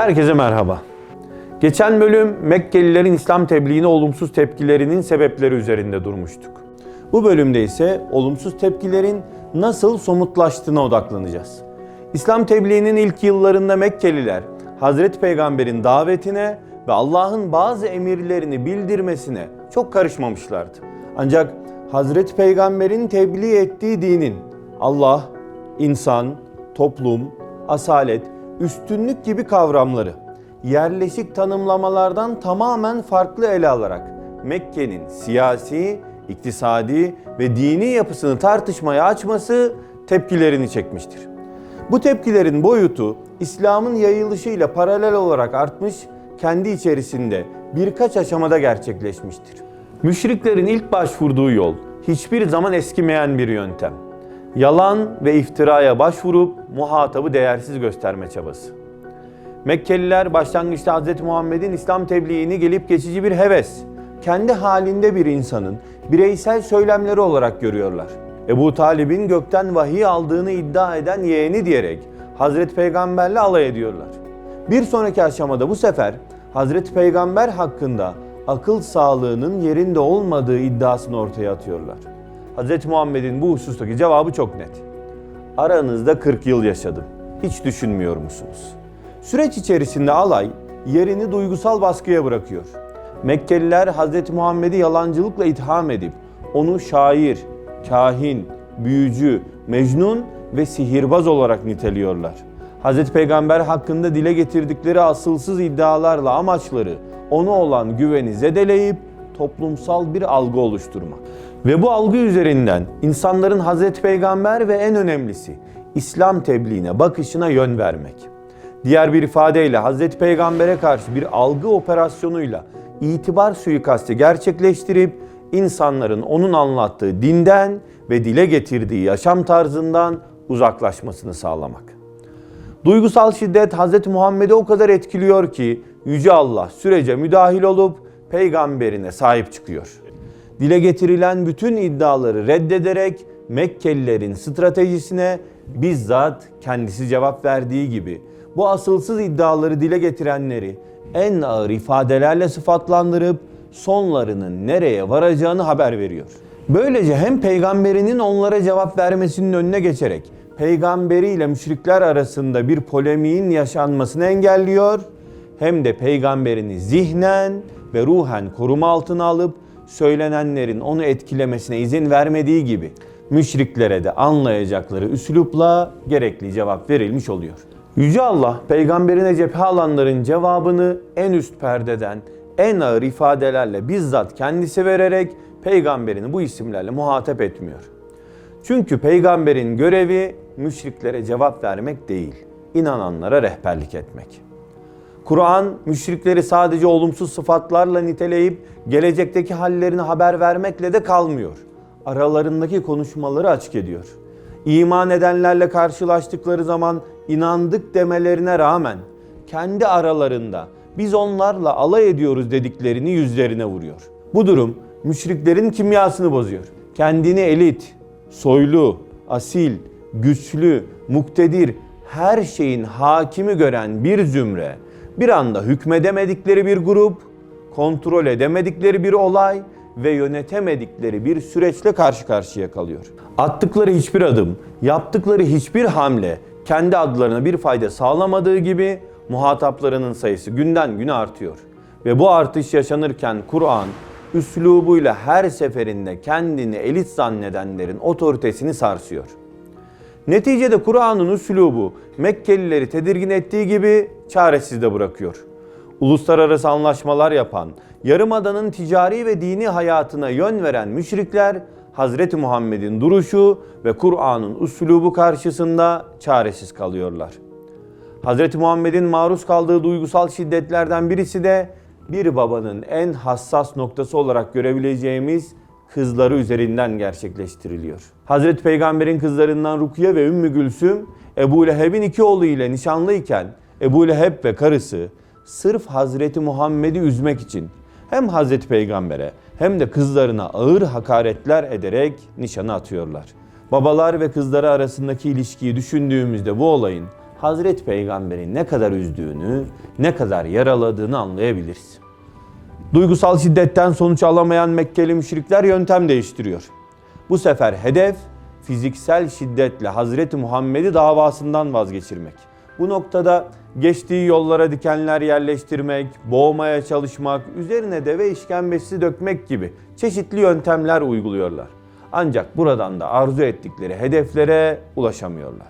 Herkese merhaba. Geçen bölüm Mekkelilerin İslam tebliğine olumsuz tepkilerinin sebepleri üzerinde durmuştuk. Bu bölümde ise olumsuz tepkilerin nasıl somutlaştığına odaklanacağız. İslam tebliğinin ilk yıllarında Mekkeliler Hazreti Peygamber'in davetine ve Allah'ın bazı emirlerini bildirmesine çok karışmamışlardı. Ancak Hazreti Peygamber'in tebliğ ettiği dinin Allah, insan, toplum, asalet, üstünlük gibi kavramları yerleşik tanımlamalardan tamamen farklı ele alarak Mekke'nin siyasi, iktisadi ve dini yapısını tartışmaya açması tepkilerini çekmiştir. Bu tepkilerin boyutu İslam'ın yayılışıyla paralel olarak artmış, kendi içerisinde birkaç aşamada gerçekleşmiştir. Müşriklerin ilk başvurduğu yol hiçbir zaman eskimeyen bir yöntem. Yalan ve iftiraya başvurup muhatabı değersiz gösterme çabası. Mekkeliler başlangıçta Hz. Muhammed'in İslam tebliğini gelip geçici bir heves, kendi halinde bir insanın bireysel söylemleri olarak görüyorlar. Ebu Talib'in gökten vahiy aldığını iddia eden yeğeni diyerek Hazreti Peygamberle alay ediyorlar. Bir sonraki aşamada bu sefer Hazreti Peygamber hakkında akıl sağlığının yerinde olmadığı iddiasını ortaya atıyorlar. Hz. Muhammed'in bu husustaki cevabı çok net. Aranızda 40 yıl yaşadım. Hiç düşünmüyor musunuz? Süreç içerisinde alay yerini duygusal baskıya bırakıyor. Mekkeliler Hz. Muhammed'i yalancılıkla itham edip onu şair, kahin, büyücü, mecnun ve sihirbaz olarak niteliyorlar. Hz. Peygamber hakkında dile getirdikleri asılsız iddialarla amaçları onu olan güveni zedeleyip toplumsal bir algı oluşturmak. Ve bu algı üzerinden insanların Hazreti Peygamber ve en önemlisi İslam tebliğine bakışına yön vermek. Diğer bir ifadeyle Hazreti Peygamber'e karşı bir algı operasyonuyla itibar suikasti gerçekleştirip insanların onun anlattığı dinden ve dile getirdiği yaşam tarzından uzaklaşmasını sağlamak. Duygusal şiddet Hz. Muhammed'i o kadar etkiliyor ki Yüce Allah sürece müdahil olup peygamberine sahip çıkıyor. Dile getirilen bütün iddiaları reddederek Mekkelilerin stratejisine bizzat kendisi cevap verdiği gibi bu asılsız iddiaları dile getirenleri en ağır ifadelerle sıfatlandırıp sonlarının nereye varacağını haber veriyor. Böylece hem peygamberinin onlara cevap vermesinin önüne geçerek peygamberiyle müşrikler arasında bir polemiğin yaşanmasını engelliyor hem de peygamberini zihnen ve ruhen koruma altına alıp söylenenlerin onu etkilemesine izin vermediği gibi müşriklere de anlayacakları üslupla gerekli cevap verilmiş oluyor. Yüce Allah peygamberine cephe alanların cevabını en üst perdeden en ağır ifadelerle bizzat kendisi vererek peygamberini bu isimlerle muhatap etmiyor. Çünkü peygamberin görevi müşriklere cevap vermek değil, inananlara rehberlik etmek. Kur'an müşrikleri sadece olumsuz sıfatlarla niteleyip gelecekteki hallerini haber vermekle de kalmıyor. Aralarındaki konuşmaları açık ediyor. İman edenlerle karşılaştıkları zaman inandık demelerine rağmen kendi aralarında biz onlarla alay ediyoruz dediklerini yüzlerine vuruyor. Bu durum müşriklerin kimyasını bozuyor. Kendini elit, soylu, asil, güçlü, muktedir, her şeyin hakimi gören bir zümre, bir anda hükmedemedikleri bir grup, kontrol edemedikleri bir olay ve yönetemedikleri bir süreçle karşı karşıya kalıyor. Attıkları hiçbir adım, yaptıkları hiçbir hamle kendi adlarına bir fayda sağlamadığı gibi muhataplarının sayısı günden güne artıyor. Ve bu artış yaşanırken Kur'an üslubuyla her seferinde kendini elit zannedenlerin otoritesini sarsıyor. Neticede Kur'an'ın üslubu Mekkelileri tedirgin ettiği gibi çaresiz de bırakıyor. Uluslararası anlaşmalar yapan, Yarımada'nın ticari ve dini hayatına yön veren müşrikler Hazreti Muhammed'in duruşu ve Kur'an'ın üslubu karşısında çaresiz kalıyorlar. Hazreti Muhammed'in maruz kaldığı duygusal şiddetlerden birisi de bir babanın en hassas noktası olarak görebileceğimiz kızları üzerinden gerçekleştiriliyor. Hazreti Peygamber'in kızlarından Rukiye ve Ümmü Gülsüm, Ebu Leheb'in iki oğlu ile nişanlıyken Ebu Leheb ve karısı sırf Hazreti Muhammed'i üzmek için hem Hazreti Peygamber'e hem de kızlarına ağır hakaretler ederek nişanı atıyorlar. Babalar ve kızları arasındaki ilişkiyi düşündüğümüzde bu olayın Hazreti Peygamber'i ne kadar üzdüğünü, ne kadar yaraladığını anlayabiliriz. Duygusal şiddetten sonuç alamayan Mekkeli müşrikler yöntem değiştiriyor. Bu sefer hedef fiziksel şiddetle Hazreti Muhammed'i davasından vazgeçirmek. Bu noktada geçtiği yollara dikenler yerleştirmek, boğmaya çalışmak, üzerine deve işkembesi dökmek gibi çeşitli yöntemler uyguluyorlar. Ancak buradan da arzu ettikleri hedeflere ulaşamıyorlar.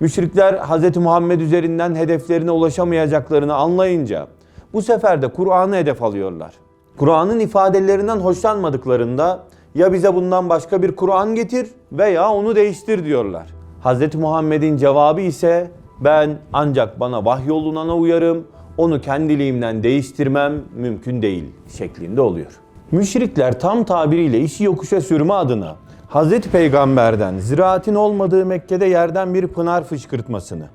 Müşrikler Hz. Muhammed üzerinden hedeflerine ulaşamayacaklarını anlayınca bu sefer de Kur'an'ı hedef alıyorlar. Kur'an'ın ifadelerinden hoşlanmadıklarında ya bize bundan başka bir Kur'an getir veya onu değiştir diyorlar. Hz. Muhammed'in cevabı ise ben ancak bana vahyolunana uyarım, onu kendiliğimden değiştirmem mümkün değil şeklinde oluyor. Müşrikler tam tabiriyle işi yokuşa sürme adına Hazreti Peygamber'den ziraatin olmadığı Mekke'de yerden bir pınar fışkırtmasını,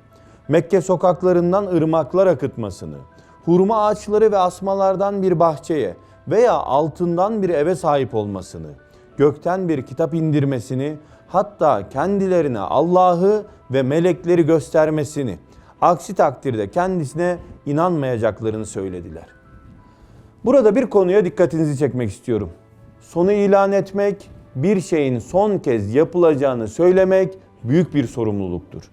Mekke sokaklarından ırmaklar akıtmasını, hurma ağaçları ve asmalardan bir bahçeye veya altından bir eve sahip olmasını, gökten bir kitap indirmesini, hatta kendilerine Allah'ı ve melekleri göstermesini, aksi takdirde kendisine inanmayacaklarını söylediler. Burada bir konuya dikkatinizi çekmek istiyorum. Sonu ilan etmek, bir şeyin son kez yapılacağını söylemek büyük bir sorumluluktur.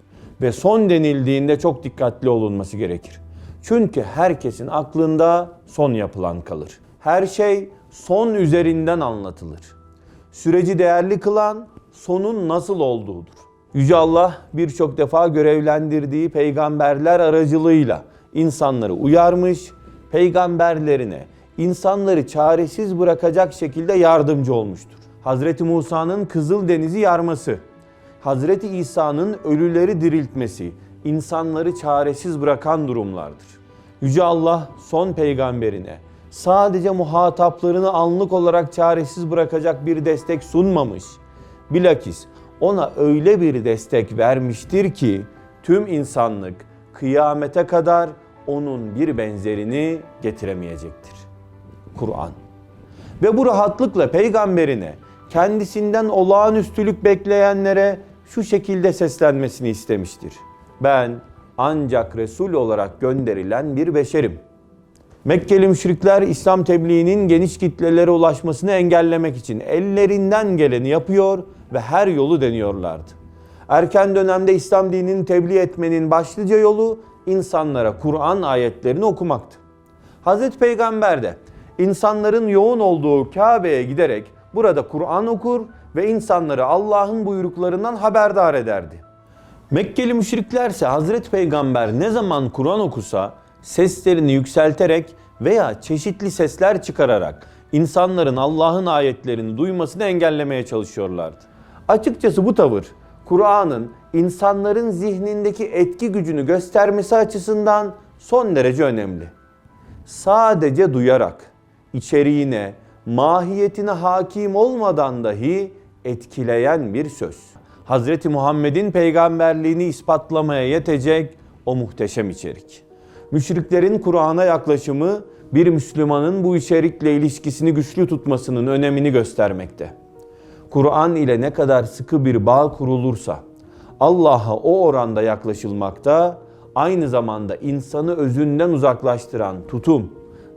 Ve son denildiğinde çok dikkatli olunması gerekir. Çünkü herkesin aklında son yapılan kalır. Her şey son üzerinden anlatılır. Süreci değerli kılan sonun nasıl olduğudur. Yüce Allah birçok defa görevlendirdiği peygamberler aracılığıyla insanları uyarmış, peygamberlerine insanları çaresiz bırakacak şekilde yardımcı olmuştur. Hazreti Musa'nın Kızıl Denizi yarması, Hazreti İsa'nın ölüleri diriltmesi insanları çaresiz bırakan durumlardır. Yüce Allah son peygamberine sadece muhataplarını anlık olarak çaresiz bırakacak bir destek sunmamış. Bilakis ona öyle bir destek vermiştir ki tüm insanlık kıyamete kadar onun bir benzerini getiremeyecektir. Kur'an. Ve bu rahatlıkla peygamberine kendisinden olağanüstülük bekleyenlere şu şekilde seslenmesini istemiştir. Ben ancak Resul olarak gönderilen bir beşerim. Mekkeli müşrikler İslam tebliğinin geniş kitlelere ulaşmasını engellemek için ellerinden geleni yapıyor ve her yolu deniyorlardı. Erken dönemde İslam dinini tebliğ etmenin başlıca yolu insanlara Kur'an ayetlerini okumaktı. Hazreti Peygamber de insanların yoğun olduğu Kabe'ye giderek burada Kur'an okur ve insanları Allah'ın buyruklarından haberdar ederdi. Mekkeli müşrikler ise Hazreti Peygamber ne zaman Kur'an okusa seslerini yükselterek veya çeşitli sesler çıkararak insanların Allah'ın ayetlerini duymasını engellemeye çalışıyorlardı. Açıkçası bu tavır Kur'an'ın insanların zihnindeki etki gücünü göstermesi açısından son derece önemli. Sadece duyarak içeriğine, mahiyetine hakim olmadan dahi etkileyen bir söz. Hazreti Muhammed'in peygamberliğini ispatlamaya yetecek o muhteşem içerik. Müşriklerin Kur'an'a yaklaşımı bir Müslümanın bu içerikle ilişkisini güçlü tutmasının önemini göstermekte. Kur'an ile ne kadar sıkı bir bağ kurulursa Allah'a o oranda yaklaşılmakta, aynı zamanda insanı özünden uzaklaştıran tutum,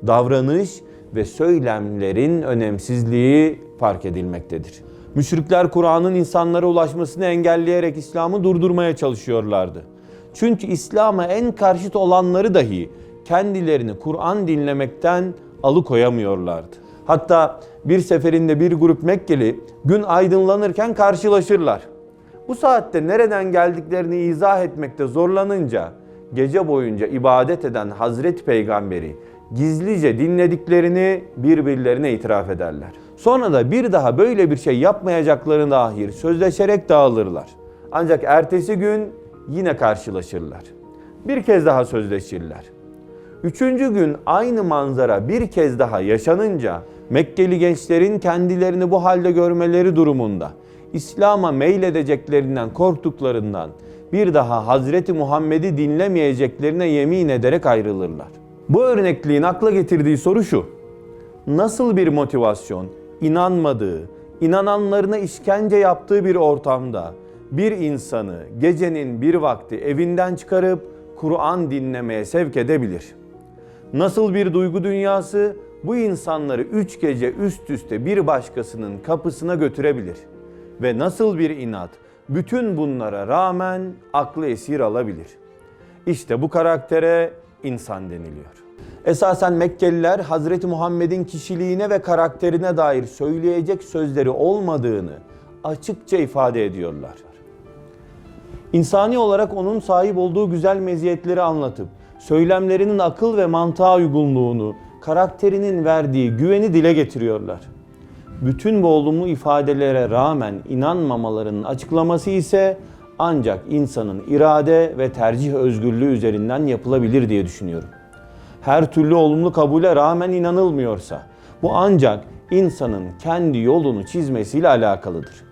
davranış ve söylemlerin önemsizliği fark edilmektedir. Müşrikler Kur'an'ın insanlara ulaşmasını engelleyerek İslam'ı durdurmaya çalışıyorlardı. Çünkü İslam'a en karşıt olanları dahi kendilerini Kur'an dinlemekten alıkoyamıyorlardı. Hatta bir seferinde bir grup Mekkeli gün aydınlanırken karşılaşırlar. Bu saatte nereden geldiklerini izah etmekte zorlanınca gece boyunca ibadet eden Hazreti Peygamberi gizlice dinlediklerini birbirlerine itiraf ederler. Sonra da bir daha böyle bir şey yapmayacaklarına dair sözleşerek dağılırlar. Ancak ertesi gün yine karşılaşırlar. Bir kez daha sözleşirler. Üçüncü gün aynı manzara bir kez daha yaşanınca Mekkeli gençlerin kendilerini bu halde görmeleri durumunda İslam'a meyledeceklerinden korktuklarından bir daha Hazreti Muhammed'i dinlemeyeceklerine yemin ederek ayrılırlar. Bu örnekliğin akla getirdiği soru şu. Nasıl bir motivasyon inanmadığı, inananlarına işkence yaptığı bir ortamda bir insanı gecenin bir vakti evinden çıkarıp Kur'an dinlemeye sevk edebilir. Nasıl bir duygu dünyası bu insanları üç gece üst üste bir başkasının kapısına götürebilir. Ve nasıl bir inat bütün bunlara rağmen aklı esir alabilir. İşte bu karaktere insan deniliyor. Esasen Mekkeliler Hazreti Muhammed'in kişiliğine ve karakterine dair söyleyecek sözleri olmadığını açıkça ifade ediyorlar. İnsani olarak onun sahip olduğu güzel meziyetleri anlatıp söylemlerinin akıl ve mantığa uygunluğunu, karakterinin verdiği güveni dile getiriyorlar. Bütün bu olumlu ifadelere rağmen inanmamalarının açıklaması ise ancak insanın irade ve tercih özgürlüğü üzerinden yapılabilir diye düşünüyorum. Her türlü olumlu kabule rağmen inanılmıyorsa bu ancak insanın kendi yolunu çizmesiyle alakalıdır.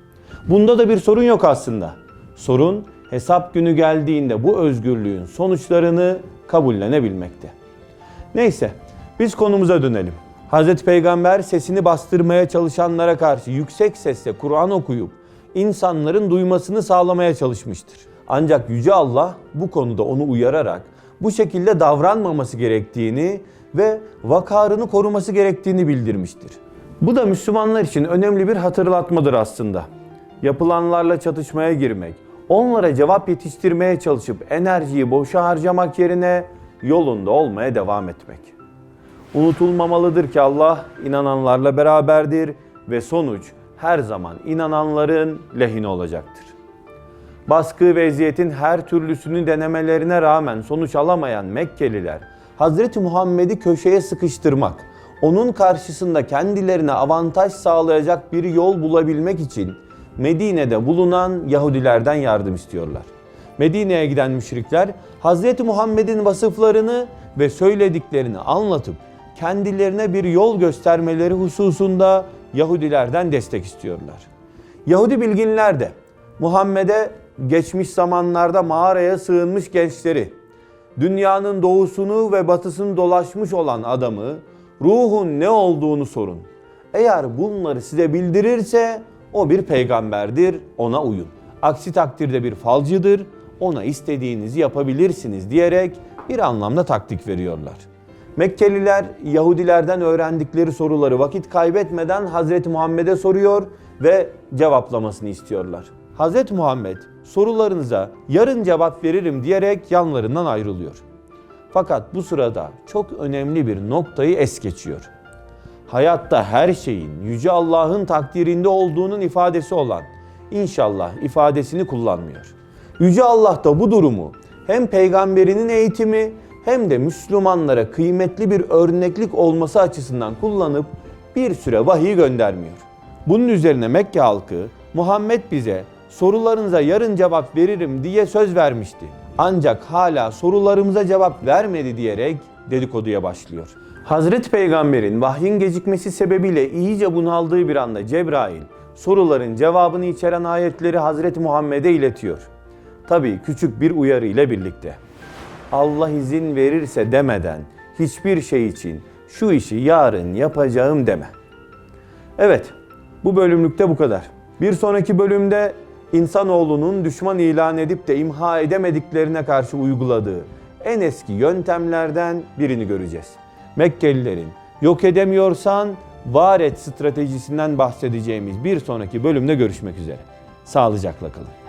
Bunda da bir sorun yok aslında. Sorun hesap günü geldiğinde bu özgürlüğün sonuçlarını kabullenebilmekte. Neyse biz konumuza dönelim. Hazreti Peygamber sesini bastırmaya çalışanlara karşı yüksek sesle Kur'an okuyup insanların duymasını sağlamaya çalışmıştır. Ancak Yüce Allah bu konuda onu uyararak bu şekilde davranmaması gerektiğini ve vakarını koruması gerektiğini bildirmiştir. Bu da Müslümanlar için önemli bir hatırlatmadır aslında. Yapılanlarla çatışmaya girmek, onlara cevap yetiştirmeye çalışıp enerjiyi boşa harcamak yerine yolunda olmaya devam etmek. Unutulmamalıdır ki Allah inananlarla beraberdir ve sonuç her zaman inananların lehine olacaktır. Baskı ve eziyetin her türlüsünü denemelerine rağmen sonuç alamayan Mekkeliler Hazreti Muhammed'i köşeye sıkıştırmak, onun karşısında kendilerine avantaj sağlayacak bir yol bulabilmek için Medine'de bulunan Yahudilerden yardım istiyorlar. Medine'ye giden müşrikler Hazreti Muhammed'in vasıflarını ve söylediklerini anlatıp kendilerine bir yol göstermeleri hususunda Yahudilerden destek istiyorlar. Yahudi bilginler de Muhammed'e geçmiş zamanlarda mağaraya sığınmış gençleri, dünyanın doğusunu ve batısını dolaşmış olan adamı, ruhun ne olduğunu sorun. Eğer bunları size bildirirse o bir peygamberdir, ona uyun. Aksi takdirde bir falcıdır, ona istediğinizi yapabilirsiniz diyerek bir anlamda taktik veriyorlar. Mekkeliler Yahudilerden öğrendikleri soruları vakit kaybetmeden Hazreti Muhammed'e soruyor ve cevaplamasını istiyorlar. Hazreti Muhammed sorularınıza yarın cevap veririm diyerek yanlarından ayrılıyor. Fakat bu sırada çok önemli bir noktayı es geçiyor. Hayatta her şeyin Yüce Allah'ın takdirinde olduğunun ifadesi olan inşallah ifadesini kullanmıyor. Yüce Allah da bu durumu hem peygamberinin eğitimi hem de Müslümanlara kıymetli bir örneklik olması açısından kullanıp bir süre vahiy göndermiyor. Bunun üzerine Mekke halkı Muhammed bize sorularınıza yarın cevap veririm diye söz vermişti. Ancak hala sorularımıza cevap vermedi diyerek dedikoduya başlıyor. Hazreti Peygamber'in vahyin gecikmesi sebebiyle iyice bunaldığı bir anda Cebrail soruların cevabını içeren ayetleri Hazreti Muhammed'e iletiyor. Tabii küçük bir uyarı ile birlikte. Allah izin verirse demeden hiçbir şey için şu işi yarın yapacağım deme. Evet, bu bölümlükte bu kadar. Bir sonraki bölümde insanoğlunun düşman ilan edip de imha edemediklerine karşı uyguladığı en eski yöntemlerden birini göreceğiz. Mekkelilerin yok edemiyorsan var et stratejisinden bahsedeceğimiz bir sonraki bölümde görüşmek üzere. Sağlıcakla kalın.